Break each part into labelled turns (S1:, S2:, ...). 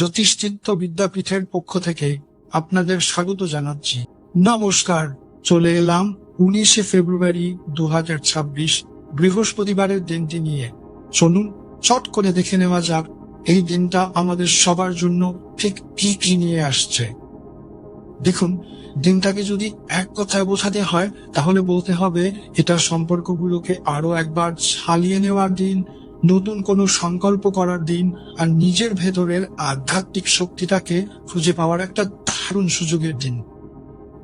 S1: জ্যোতিষচিত্ত বিদ্যাপীঠের পক্ষ থেকে আপনাদের স্বাগত জানাচ্ছি। নমস্কার, চলে এলাম উনিশে ফেব্রুয়ারি দু বৃহস্পতিবারের দিনটি নিয়ে। চলুন, চট করে দেখে নেওয়া যাক এই দিনটা আমাদের সবার জন্য ঠিক কি কি নিয়ে আসছে। দেখুন, দিনটাকে যদি এক কথায় বোঝাতে হয়, তাহলে বলতে হবে এটা সম্পর্কগুলোকে আরও একবার ছালিয়ে নেওয়ার দিন নতুন কোনো সংকল্প করার দিন আর নিজের ভেতরের আধ্যাত্মিক শক্তিটাকে খুঁজে পাওয়ার একটা দারুণ সুযোগের দিন।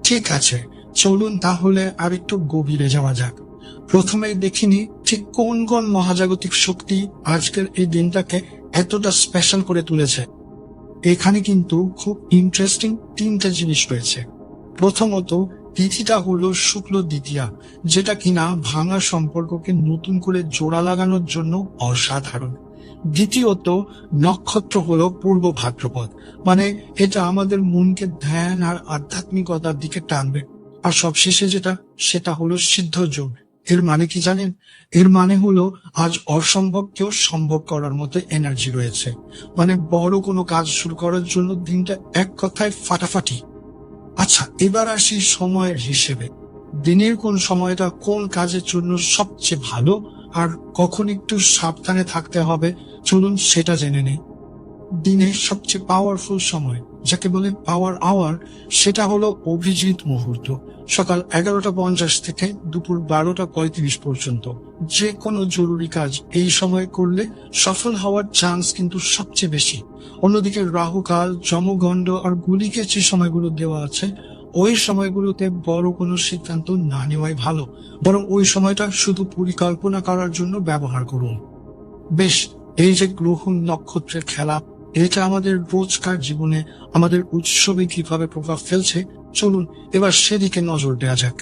S1: ঠিক আছে, চলুন তাহলে আর একটু গভীরে যাওয়া যাক। প্রথমে দেখিনি ঠিক কোন কোন মহাজাগতিক শক্তি আজকের এই দিনটাকে এতটা স্পেশাল করে তুলেছে। এখানে কিন্তু খুব ইন্টারেস্টিং তিনটে জিনিস রয়েছে। প্রথমত তিথিটা হলো শুক্ল দ্বিতীয়া, যেটা কিনা ভাঙা সম্পর্ককে নতুন করে জোড়া লাগানোর জন্য অসাধারণ। দ্বিতীয়ত, নক্ষত্র হলো পূর্ব ভাদ্রপদ মানে এটা আমাদের মনকে ধ্যান আর আধ্যাত্মিকতার দিকে টানবে। আর সবশেষে যেটা, সেটা হলো সিদ্ধ যোগ। এর মানে কি জানেন? এর মানে হলো আজ অসম্ভবকেও সম্ভব করার মতো এনার্জি রয়েছে। মানে বড় কোনো কাজ শুরু করার জন্য দিনটা এক কথায় ফাটাফাটি। আচ্ছা এবার আসি সময়ের হিসেবে। দিনের কোন সময়টা কোন কাজের জন্য সবচেয়ে ভালো আর কখন একটু সাবধানে থাকতে হবে? চলুন সেটা জেনে নেই। দিনের সবচেয়ে পাওয়ারফুল সময়। যাকে বলে পাওয়ার আওয়ার, সেটা হলো অভিজিৎ মুহূর্ত। সকাল এগারোটা পঞ্চাশ থেকে দুপুর বারোটা পঁয়ত্রিশ পর্যন্ত। যে কোনো জরুরি কাজ এই সময় করলে সফল হওয়ার চান্স কিন্তু সবচেয়ে বেশি। অন্যদিকে রাহুকাল, যমগণ্ড আর গুলিকে যে সময়গুলো দেওয়া আছে, ওই সময়গুলোতে বড় কোনো সিদ্ধান্ত না নেওয়াই ভালো। বরং ওই সময়টা শুধু পরিকল্পনা করার জন্য ব্যবহার করুন। বেশ, এই যে গ্রহ নক্ষত্রের খেলা এটা আমাদের রোজকার জীবনে আমাদের উৎসবে কীভাবে প্রভাব ফেলছে, চলুন এবার সেদিকে নজর দেওয়া যাক।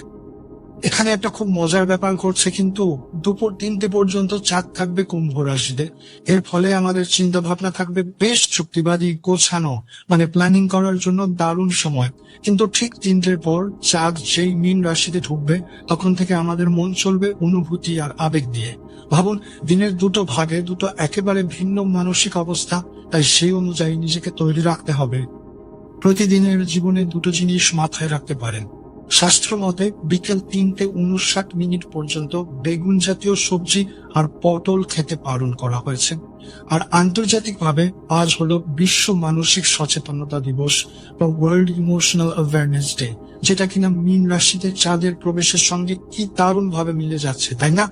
S1: এখানে একটা খুব মজার ব্যাপার ঘটছে, কিন্তু দুপুর তিনটে পর্যন্ত চাঁদ থাকবে কুম্ভ রাশিতে। এর ফলে আমাদের চিন্তা ভাবনা থাকবে বেশ চুক্তিবাদী, গোছানো মানে প্ল্যানিং করার জন্য দারুণ সময়। কিন্তু ঠিক তিনটের পর চাঁদ যেই মীন রাশিতে ঢুকবে, তখন থেকে আমাদের মন চলবে অনুভূতি আর আবেগ দিয়ে ভাবুন, দিনের দুটো ভাগে দুটো একেবারে ভিন্ন মানসিক অবস্থা তাই সেই অনুযায়ী নিজেকে তৈরি রাখতে হবে। প্রতিদিনের জীবনে দুটো জিনিস মাথায় রাখতে পারেন। শাস্ত্র মতে বিকেল তিনটে উনষাট মিনিট পর্যন্ত বেগুন জাতীয় সবজি আর পটল খেতে বারণ করা হয়েছে। আর আন্তর্জাতিকভাবে আজ হলো বিশ্ব মানসিক সচেতনতা দিবস বা ওয়ার্ল্ড ইমোশনাল অ্যাওয়ারনেস ডে যেটা কিনা মীন রাশিতে চাঁদের প্রবেশের সঙ্গে কি দারুণ ভাবে মিলে যাচ্ছে, তাই না?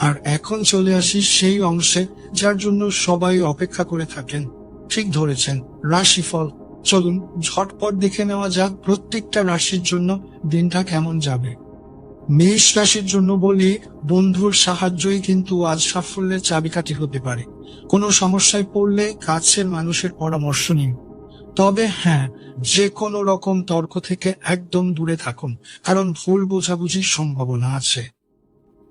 S1: আর এখন চলে আসি সেই অংশে যার জন্য সবাই অপেক্ষা করে থাকেন। ঠিক ধরেছেন, রাশিফল। চলুন ঝটপট দেখে নেওয়া যাক প্রত্যেকটা রাশির জন্য দিনটা কেমন যাবে। মেষ রাশির জন্য বলি বন্ধুর সাহায্যই কিন্তু আজ সাফল্যের চাবিকাঠি হতে পারে। কোনো সমস্যায় পড়লে কাছের মানুষের পরামর্শ নিন। তবে হ্যাঁ যে কোনো রকম তর্ক থেকে একদম দূরে থাকুন, কারণ ভুল বোঝাবুঝির সম্ভাবনা আছে।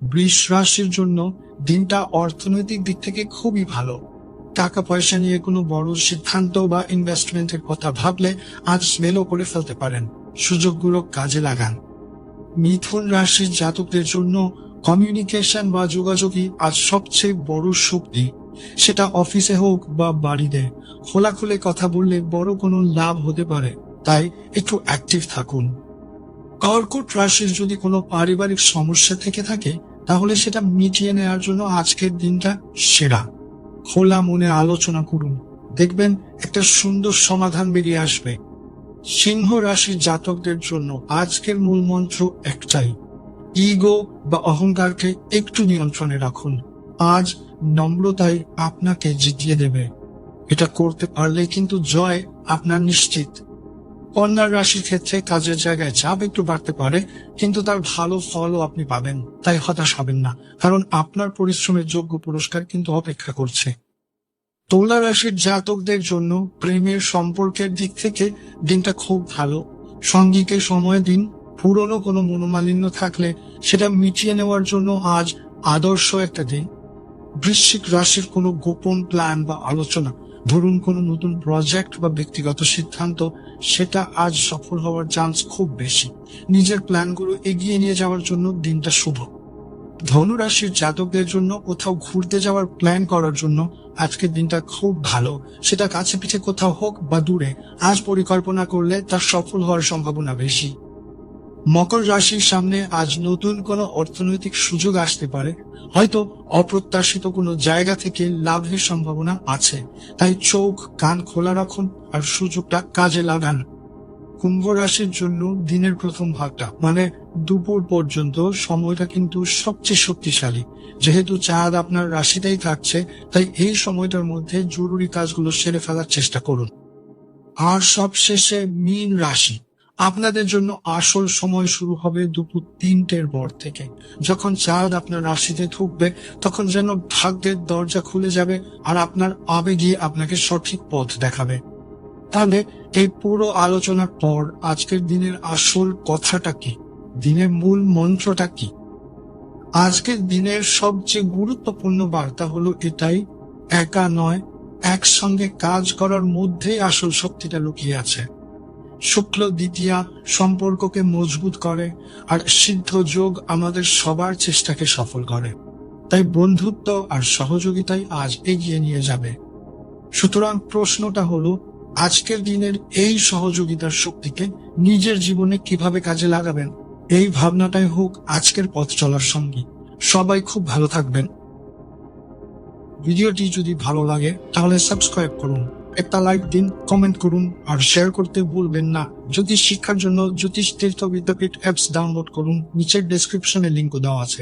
S1: বৃষ রাশির জন্য দিনটা অর্থনৈতিক দিক থেকে খুবই ভালো। টাকা পয়সা নিয়ে কোনো বড় সিদ্ধান্ত বা ইনভেস্টমেন্টের কথা ভাবলে আজ স্মেলও করে ফেলতে পারেন। সুযোগগুলো কাজে লাগান। মিথুন রাশির জাতকদের জন্য কমিউনিকেশন বা যোগাযোগই আজ সবচেয়ে বড় শক্তি। সেটা অফিসে হোক বা বাড়িতে, খোলাখুলে কথা বললে বড় কোনো লাভ হতে পারে। তাই একটু অ্যাক্টিভ থাকুন। কর্কট রাশির যদি কোনো পারিবারিক সমস্যা থেকে থাকে তাহলে সেটা মিটিয়ে নেওয়ার জন্য আজকের দিনটা সেরা। খোলা মনে আলোচনা করুন। দেখবেন একটা সুন্দর সমাধান বেরিয়ে আসবে। সিংহ রাশির জাতকদের জন্য আজকের মূল মন্ত্র একটাই। ইগো বা অহংকারকে একটু নিয়ন্ত্রণে রাখুন। আজ নম্রতাই আপনাকে জিতিয়ে দেবে। এটা করতে পারলে কিন্তু জয় আপনার নিশ্চিত। কন্যা রাশির ক্ষেত্রে কাজের জায়গায় চাপ একটু বাড়তে পারে, কিন্তু তার ভালো ফলও আপনি পাবেন, তাই হতাশ হবেন না, কারণ আপনার পরিশ্রমের যোগ্য পুরস্কার কিন্তু অপেক্ষা করছে। তুলা রাশির জাতকদের জন্য প্রেমের সম্পর্কের দিক থেকে দিনটা খুব ভালো। সঙ্গীকে সময় দিন, পুরনো কোনো মনোমালিন্য থাকলে সেটা মিটিয়ে নেওয়ার জন্য আজ আদর্শ একটা দিন। বৃশ্চিক রাশির কোনো গোপন প্ল্যান বা আলোচনা ধরুন কোনো নতুন প্রজেক্ট বা ব্যক্তিগত সিদ্ধান্ত, সেটা আজ সফল হওয়ার চান্স খুব বেশি। নিজের প্ল্যানগুলো এগিয়ে নিয়ে যাওয়ার জন্য দিনটা শুভ। ধনুরাশির জাতকদের জন্য কোথাও ঘুরতে যাওয়ার প্ল্যান করার জন্য আজকের দিনটা খুব ভালো। সেটা কাছে পিঠে কোথাও হোক বা দূরে, আজ পরিকল্পনা করলে তার সফল হওয়ার সম্ভাবনা বেশি। মকর রাশির সামনে আজ নতুন কোনো অর্থনৈতিক সুযোগ আসতে পারে। হয়তো অপ্রত্যাশিত কোনো জায়গা থেকে লাভের সম্ভাবনা আছে। তাই চোখ, কান খোলা রাখুন আর সুযোগটা কাজে লাগান। কুম্ভ রাশির জন্য দিনের প্রথম ভাগটা মানে দুপুর পর্যন্ত সময়টা কিন্তু সবচেয়ে শক্তিশালী। যেহেতু চাঁদ আপনার রাশিতেই থাকছে, তাই এই সময়টার মধ্যে জরুরি কাজগুলো সেরে ফেলার চেষ্টা করুন। আর সবশেষে মীন রাশি আপনাদের জন্য আসল সময় শুরু হবে দুপুর তিনটের পর থেকে। যখন চাঁদ আপনার রাশিতে ঢুকবে, তখন যেন ভাগ্যের দরজা খুলে যাবে আর আপনার আবেগই আপনাকে সঠিক পথ দেখাবে। তাহলে এই পুরো আলোচনার পর আজকের দিনের আসল কথাটা কি? দিনের মূল মন্ত্রটা কি? আজকের দিনের সবচেয়ে গুরুত্বপূর্ণ বার্তা হলো এটাই, একা নয়, একসঙ্গে কাজ করার মধ্যেই আসল শক্তিটা লুকিয়ে আছে। শুক্ল দ্বিতীয়া সম্পর্ককে মজবুত করে আর সিদ্ধ যোগ আমাদের সবার চেষ্টাকে সফল করে। তাই বন্ধুত্ব আর সহযোগিতাই আজ এগিয়ে নিয়ে যাবে। সুতরাং প্রশ্নটা হলো, আজকের দিনের এই সহযোগিতার শক্তিকে নিজের জীবনে কীভাবে কাজে লাগাবেন? এই ভাবনাটাই হোক আজকের পথ চলার সঙ্গী। সবাই খুব ভালো থাকবেন। ভিডিওটি যদি ভালো লাগে, তাহলে সাবস্ক্রাইব করুন। একটা লাইক দিন কমেন্ট করুন আর শেয়ার করতে ভুলবেন না। জ্যোতিষ শিক্ষার জন্য জ্যোতিষ তীর্থ বিদ্যাপীঠ অ্যাপস ডাউনলোড করুন। নিচের ডেসক্রিপশনে লিঙ্ক দেওয়া আছে।